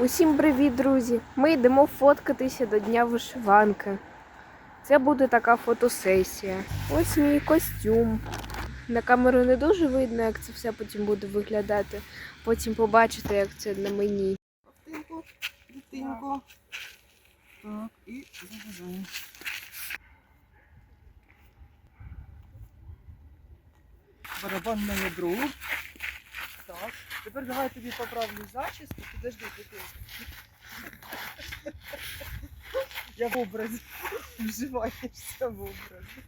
Усім привіт, друзі! Ми йдемо фоткатися до Дня вишиванки. Це буде така фотосесія. Ось мій костюм. На камеру не дуже видно, як це все потім буде виглядати. Потім побачите, як це на мені. Ковтинку, дитинку. Так, і зав'язуємо. Барабанне ядро. Тепер давай тобі поправлю зачіску. Підожди, дитинку. Я в образі. Вживаєшся в образі.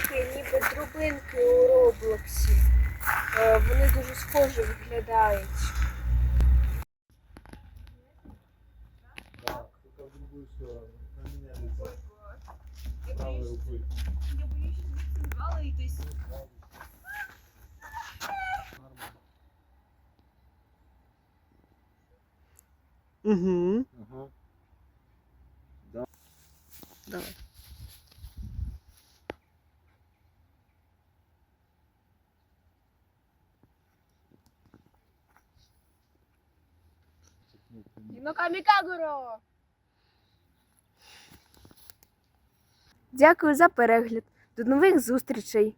Руки, ніби трубинки у Роблоксі. Е, Вони дуже схожі виглядають. Да, только в другую сторону. На меня лицо. Правой рукой. Я боюсь, що звідси звалитись. Угу. Ага. Давай. Дякую за перегляд. До нових зустрічей!